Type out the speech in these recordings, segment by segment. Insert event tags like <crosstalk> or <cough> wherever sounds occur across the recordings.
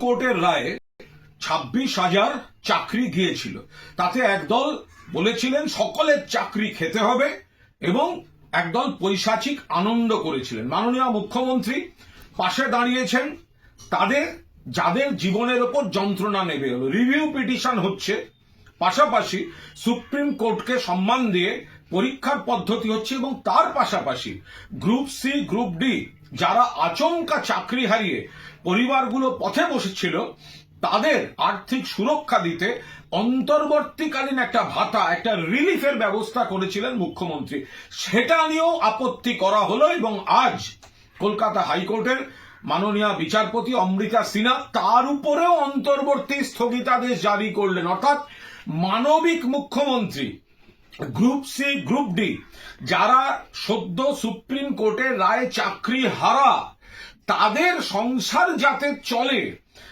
কোর্টের রায়ে ছাব্বিশ হাজার চাকরি গিয়েছিল। তাতে একদল বলেছিলেন, সকলের চাকরি খেতে হবে এবং একদল পৈশাচিক আনন্দ করেছিলেন। মাননীয় মুখ্যমন্ত্রী পাশে দাঁড়িয়েছেন। তাদের, যাদের জীবনের ওপর যন্ত্রণা নেবে। হলো রিভিউ পিটিশন হচ্ছে। পাশাপাশি সুপ্রিম কোর্টকে সম্মান দিয়ে পরীক্ষার পদ্ধতি হচ্ছে এবং তার পাশাপাশি গ্রুপ সি, গ্রুপ ডি, যারা আচমকা চাকরি হারিয়ে পরিবারগুলো পথে বসেছিল, তাদের আর্থিক সুরক্ষা দিতে অন্তর্বর্তীকালীন একটা ভাতা, একটা রিলিফের ব্যবস্থা করেছিলেন মুখ্যমন্ত্রী। সেটা নিয়েও আপত্তি করা হলো এবং আজ কলকাতা হাইকোর্টের মাননীয় বিচারপতি অমৃতা সিনহা তার উপরেও অন্তর্বর্তী স্থগিতাদেশ জারি করলেন। অর্থাৎ মানবিক মুখ্যমন্ত্রী, গ্রুপ সি, গ্রুপ ডি, যারা সদ্য সুপ্রিম কোর্টের রায় চাকরি হারা তাদের সংসার যাতে চলে,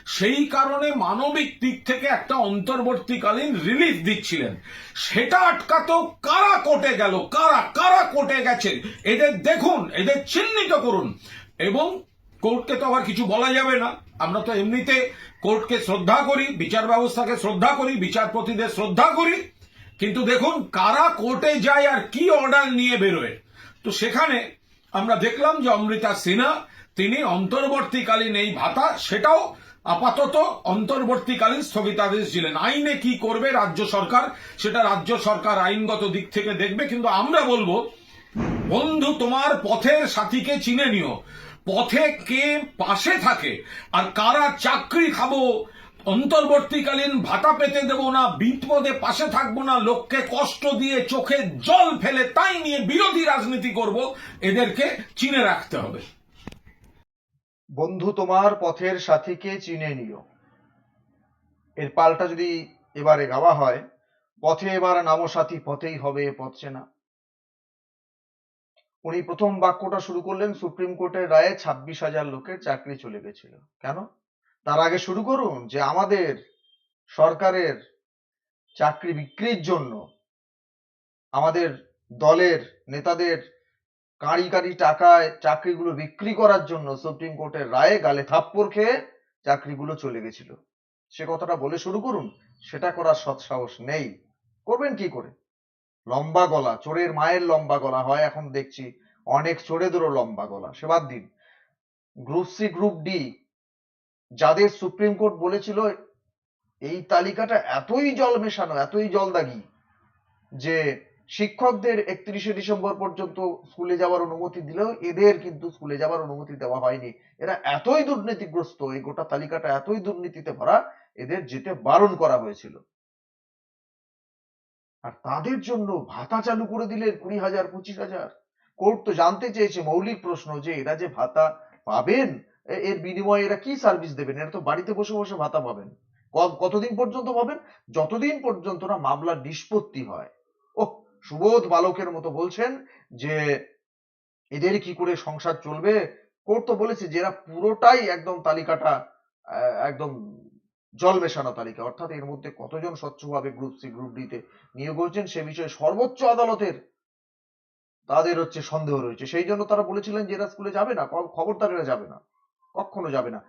সেই কারণে মানবিক দিক থেকে একটা অন্তর্বর্তীকালীন রিলিফ দিচ্ছিলেন। সেটা আটকাতেও কারা কোর্টে গেল, কারা কারা কোর্টে গেছে, এদের দেখুন, এদের চিহ্নিত করুন। এবং কোর্টকে তো আবার কিছু বলা যাবে না। আমরা তো এমনিতে কোর্টকে শ্রদ্ধা করি, বিচার ব্যবস্থাকে শ্রদ্ধা করি বিচারপতিদের শ্রদ্ধা করি। কিন্তু দেখুন, কারা কোর্টে যায় আর কি অর্ডার নিয়ে বেরোয়। তো সেখানে আমরা দেখলাম যে অমৃতা সিনহা তিনি অন্তর্বর্তীকালীন এই ভাতা, সেটাও আপাতত অন্তর্বর্তীকালীন স্থগিতাদেশ দিলেন। আইনে কি করবে রাজ্য সরকার, সেটা রাজ্য সরকার আইনগত দিক থেকে দেখবে, কিন্তু আমরা বলব, বন্ধু, তোমার পথের সাথীকে চিনে নিও। পথে কে পাশে থাকে, আর কারা চাকরি খাব, অন্তর্বর্তীকালীন ভাতা পেতে দেব না, বিপদে পাশে থাকব না, লোককে কষ্ট দিয়ে চোখে জল ফেলে তাই নিয়ে বিরোধী রাজনীতি করব, এদেরকে চিনে রাখতে হবে। বন্ধু তোমার পথের সাথীকে চিনে নিও। এর পাল্টা যদি এবারে গাওয়া হয়, পথে এবার নামো সাথী, পথেই হবে, পথ চেনা। উনি প্রথম বাক্যটা শুরু করলেন, সুপ্রিম কোর্টের রায়ে ছাব্বিশ হাজার লোকের চাকরি চলে গেছিল। কেন? তার আগে শুরু করুন যে আমাদের সরকারের চাকরি বিক্রির জন্য আমাদের দলের নেতাদের কাঁড়ি টাকায় চাকরিগুলো বিক্রি করার জন্য সুপ্রিম কোর্টের রায়ে গালে থাপ্পড় খেয়ে চাকরিগুলো চলে গেছিল। সে কথাটা বলে শুরু করুন, সেটা করার সৎসাহস নেই। করবেন কি করে? লম্বা গলা, চোরের মায়ের লম্বা গলা হয়, এখন দেখছি অনেক চোরেদেরও লম্বা গলা। সে বাদ দিন। গ্রুপ সি গ্রুপ ডি যাদের সুপ্রিম কোর্ট বলেছিল, এই তালিকাটা এতই জল মেশানো, এতই জল দাগি যে শিক্ষকদের একত্রিশে ডিসেম্বর পর্যন্ত স্কুলে যাওয়ার অনুমতি দিলেও এদের কিন্তু স্কুলে যাওয়ার অনুমতি দেওয়া হয়নি। এরা এতই দুর্নীতিগ্রস্ত, এই গোটা তালিকাটা এতই দুর্নীতিতে ভরা, এদের যেতে বারণ করা হয়েছিল। আর তাদের জন্য ভাতা চালু করে দিলেন কুড়ি হাজার, পঁচিশ হাজার। কোর্ট তো জানতে চেয়েছে, মৌলিক প্রশ্ন যে এরা যে ভাতা পাবেন এর বিনিময়ে এরা কি সার্ভিস দেবেন? এরা তো বাড়িতে বসে বসে ভাতা পাবেন। কতদিন পর্যন্ত পাবেন? যতদিন পর্যন্ত না মামলার নিষ্পত্তি হয়। সুবোধ বালকের মতো বলছেন যে, এদের কি করে সংসার চলবে? কোর্ট তো বলেছে যে, এরা পুরোটাই একদম তালিকাটা একদম জল মেশানো তালিকা। অর্থাৎ এর মধ্যে কতজন স্বচ্ছভাবে গ্রুপ সি, গ্রুপ ডি তে নিয়োগ হয়েছেন সে বিষয়ে সর্বোচ্চ আদালতের তাদের হচ্ছে সন্দেহ রয়েছে। সেই জন্য তারা বলেছিলেন যে, এরা স্কুলে যাবে না খবরদার এরা যাবে না, কখনো যাবে না।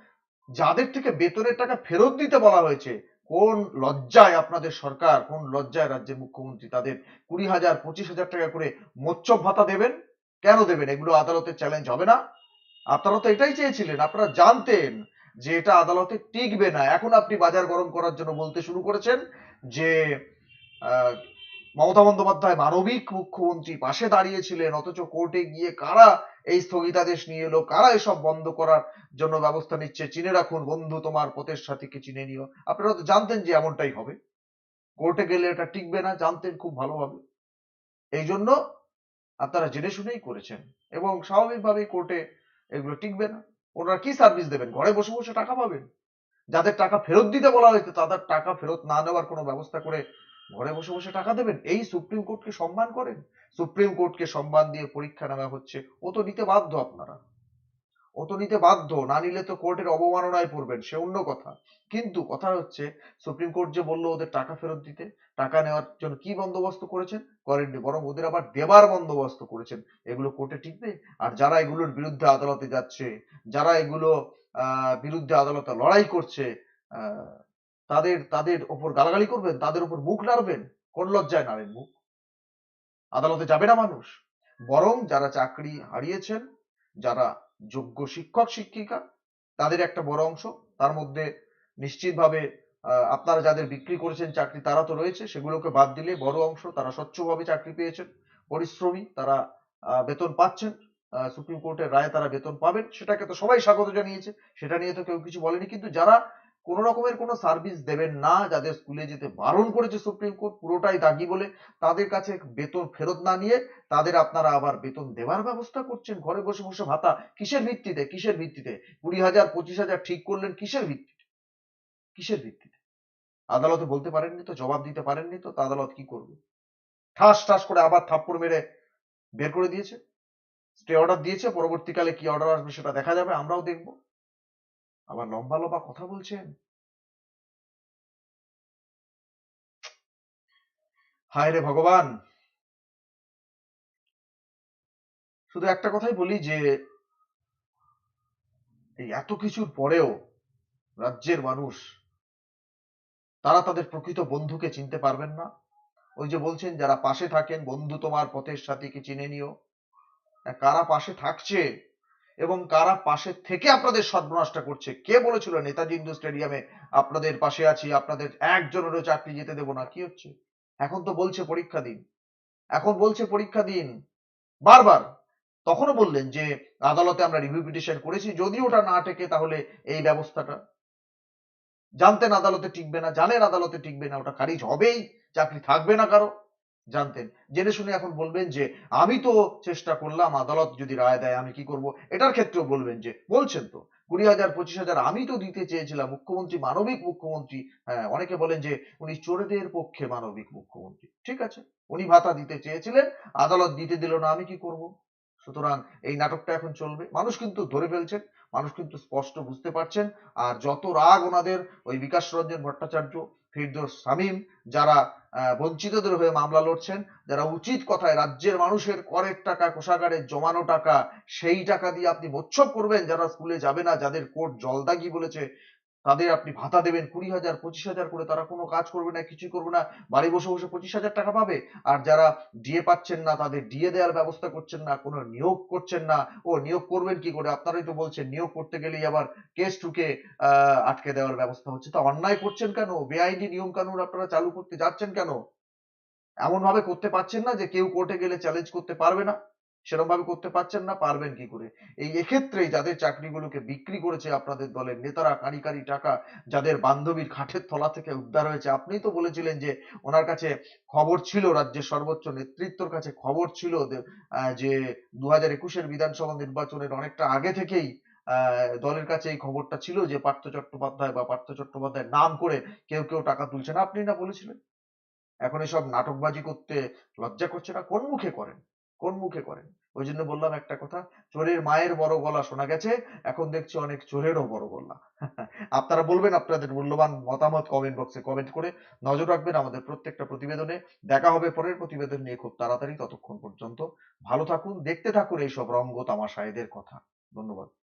যাদের থেকে বেতনের টাকা ফেরত দিতে বলা হয়েছে কোন লজ্জায় আপনাদের সরকার, কোন লজ্জায় রাজ্যের মুখ্যমন্ত্রী তাদের কুড়ি হাজার, পঁচিশ হাজার টাকা করে মোচ্চব ভাতা দেবেন? কেন দেবেন? এগুলো আদালতের চ্যালেঞ্জ হবে না? আপনারা তো এটাই চেয়েছিলেন, আপনারা জানতেন যে এটা আদালতে টিকবে না। এখন আপনি বাজার গরম করার জন্য বলতে শুরু করেছেন যে মমতা বন্দ্যোপাধ্যায় মানবিক মুখ্যমন্ত্রী পাশে দাঁড়িয়েছিলেন, অথচ কোর্টে গিয়ে কারা এই স্থগিতাদেশ নিয়ে এলো। কারা এসব বন্ধ করার জন্য ব্যবস্থা নিচ্ছে? চিনে রাখুন বন্ধু, তোমার পথের সাথীকে চিনে নিও। আপনারা তো জানতেন যে এমনটাই হবে। কোর্টে গেলে এটা টিকবে না, জানতেন খুব ভালোভাবে। এই জন্য আপনারা জেনে শুনেই করেছেন এবং স্বাভাবিকভাবেই কোর্টে এগুলো টিকবে না। ওনারা কি সার্ভিস দেবেন? ঘরে বসে বসে টাকা পাবেন? যাদের টাকা ফেরত দিতে বলা হয়েছে, তাদের টাকা ফেরত না নেওয়ার কোনো ব্যবস্থা করে ঘরে বসে বসে টাকা দেবেন? এই সুপ্রিম কোর্টকে সম্মান করেন? সুপ্রিম কোর্টকে সম্মান দিয়ে পরীক্ষা নেওয়া হচ্ছে। ও তো নিতে বাধ্য আপনারা। ও তো নিতে বাধ্য। না নিলে তো কোর্টের অবমাননায় পড়বেন, সে অন্য কথা। কিন্তু কথা হচ্ছে, সুপ্রিম কোর্ট যে বলল ওদের টাকা ফেরত দিতে, টাকা নেওয়ার জন্য কি বন্দোবস্ত করেছেন? করেননি, বরং ওদের আবার দেবার বন্দোবস্ত করেছেন। এগুলো কোর্টে টিকবে? আর যারা এগুলোর বিরুদ্ধে আদালতে যাচ্ছে, যারা এগুলো বিরুদ্ধে আদালতে লড়াই করছে তাদের তাদের ওপর গালাগালি করবেন, তাদের উপর মুখ নাড়বেন, কোন লজ্জায় নাড়েন মুখ? আদালতে যাবে না মানুষ। বরং যারা চাকরি হারিয়েছেন, যারা যোগ্য শিক্ষক, শিক্ষিকা, তাদের একটা বড় অংশ। তার মধ্যে নিশ্চিতভাবে আপনারা যাদের বিক্রি করেছেন চাকরি, তারা তো রয়েছে, সেগুলোকে বাদ দিলে বড় অংশ তারা স্বচ্ছভাবে চাকরি পেয়েছেন। পরিশ্রমী তারা বেতন পাচ্ছেন। সুপ্রিম কোর্টের রায়ে তারা বেতন পাবেন। সেটাকে তো সবাই স্বাগত জানিয়েছে। সেটা নিয়ে তো কেউ কিছু বলেনি। কিন্তু যারা কোনো রকমের কোনো সার্ভিস দেবেন না, যাদের স্কুলে যেতে বারণ করেছে সুপ্রিম কোর্ট, পুরোটাই দাগি বলে তাদের কাছে বেতন ফেরত না নিয়ে তাদের আপনারা আবার বেতন দেওয়ার ব্যবস্থা করছেন। ঘরে বসে বসে ভাতা কিসের ভিত্তিতে? কিসের ভিত্তিতে? কুড়ি হাজার, পঁচিশ হাজার ঠিক করলেন কিসের ভিত্তিতে? কিসের ভিত্তিতে? আদালতে বলতে পারেননি তো, জবাব দিতে পারেননি তো আদালত কি করবে? ঠাস ঠাস করে আবার থাপ্পড় মেরে বের করে দিয়েছে। স্টে অর্ডার দিয়েছে, পরবর্তীকালে কি অর্ডার আসবে সেটা দেখা যাবে, আমরাও দেখব। আবার লম্বা লম্বা কথা বলছেন? হায় রে ভগবান! শুধু একটা কথাই বলি যে, এই এত কিছুর পরেও রাজ্যের মানুষ, তারা তাদের প্রকৃত বন্ধুকে চিনতে পারবেন না। ওই যে বলছেন, যারা পাশে থাকেন, বন্ধু তোমার পথের সাথীকে চিনে নিও। কারা পাশে থাকছে এবং কারা পাশে থেকে আপনাদের সর্বনাশটা করছে? কে বলেছিল নেতাজি ইন্দু স্টেডিয়ামে আপনাদের পাশে আছি, আপনাদের একজনেরও চাকরি যেতে দেবো না? কি হচ্ছে? এখন তো বলছে পরীক্ষা দিন। এখন বলছে পরীক্ষা দিন। বারবার। তখনও বললেন যে আদালতে আমরা রিভিউ পিটিশন করেছি যদি ওটা না টেকে তাহলে এই ব্যবস্থাটা। জানতেন আদালতে টিকবে না, জানেন আদালতে টিকবে না, ওটা খারিজ হবেই, চাকরি থাকবে না কারও। জানতেন। জেনে শুনে এখন বলবেন যে, আমি তো চেষ্টা করলাম, আদালত যদি রায় দেয়, আমি কি করব? এটার ক্ষেত্রেও বলবেন যে, বলছেন তো, কুড়ি হাজার, পঁচিশ হাজার, আমি তো দিতে চেয়েছিলাম, মুখ্যমন্ত্রী, মানবিক মুখ্যমন্ত্রী হ্যাঁ অনেকে বলেন যে, উনি চোরেদের পক্ষে মানবিক মুখ্যমন্ত্রী। ঠিক আছে, উনি ভাতা দিতে চেয়েছিলেন, আদালত দিতে দিল না, আমি কি করব? সুতরাং এই নাটকটা এখন চলবে। মানুষ কিন্তু ধরে ফেলছেন, মানুষ কিন্তু স্পষ্ট বুঝতে পারছেন, আর যত রাগ ওনাদের, ওই বিকাশ রঞ্জন ভট্টাচার্য ফিরদোস শামীম, যারা বঞ্চিতদের হয়ে মামলা লড়ছেন, যারা উচিত কথায় রাজ্যের মানুষের করের টাকা, কোষাগারে জমানো টাকা, সেই টাকা দিয়ে আপনি মোচ্ছব করবেন, যারা স্কুলে যাবে না, যাদের কোর্ট জলদাগি বলেছে তাদের আপনি ভাতা দেবেন কুড়ি হাজার, পঁচিশ হাজার করে, তারা কোনো কাজ করবে না, কিছুই করবে না, বাড়ি বসে বসে পঁচিশ হাজার টাকা পাবে। আর যারা ডিএ পাচ্ছেন না, তাদের ডিএ দেওয়ার ব্যবস্থা করছেন না, কোনো নিয়োগ করছেন না, ও নিয়োগ করবেন কি করে? আপনারাই তো বলছেন, নিয়োগ করতে গেলেই আবার কেস টুকে আটকে দেওয়ার ব্যবস্থা হচ্ছে। তা অন্যায় করছেন কেন? বেআইনি নিয়ম কানুন আপনারা চালু করতে যাচ্ছেন কেন? এমন ভাবে করতে পারছেন না যে কেউ কোর্টে গেলে চ্যালেঞ্জ করতে পারবে না। সেরকম ভাবে করতে পারছেন না, পারবেন কি করে? এই এক্ষেত্রে যাদের চাকরিগুলোকে বিক্রি করেছে আপনাদের দলের নেতারা কারি কারি টাকা, যাদের বান্ধবীর খাটের তলা থেকে উদ্ধার হয়েছে, আপনিই তো বলেছিলেন যে ওনার কাছে খবর ছিল, রাজ্যের সর্বোচ্চ নেতৃত্বর কাছে খবর ছিল যে- দু হাজার একুশের বিধানসভা নির্বাচনের অনেকটা আগে থেকেই দলের কাছে এই খবরটা ছিল যে পার্থ চট্টোপাধ্যায় বা পার্থ চট্টোপাধ্যায়ের নাম করে কেউ কেউ টাকা তুলছে না, আপনি না বলেছিলেন? এখন এসব নাটকবাজি করতে লজ্জা করছে না, কোন মুখে করেন? কোন মুখে করেন? ওই জন্য বললাম একটা কথা, চোরের মায়ের বড় গলা শোনা গেছে, এখন দেখছি অনেক চোরেরও বড় গলা। <laughs> আপনারা বলবেন, আপনাদের মূল্যবান মতামত কমেন্ট বক্সে কমেন্ট করে নজর রাখবেন আমাদের প্রত্যেকটা প্রতিবেদনে। দেখা হবে পরের প্রতিবেদন নিয়ে খুব তাড়াতাড়ি, ততক্ষণ পর্যন্ত ভালো থাকুন, দেখতে থাকুন এইসব রঙ্গ তামাশা এদের কথা। ধন্যবাদ।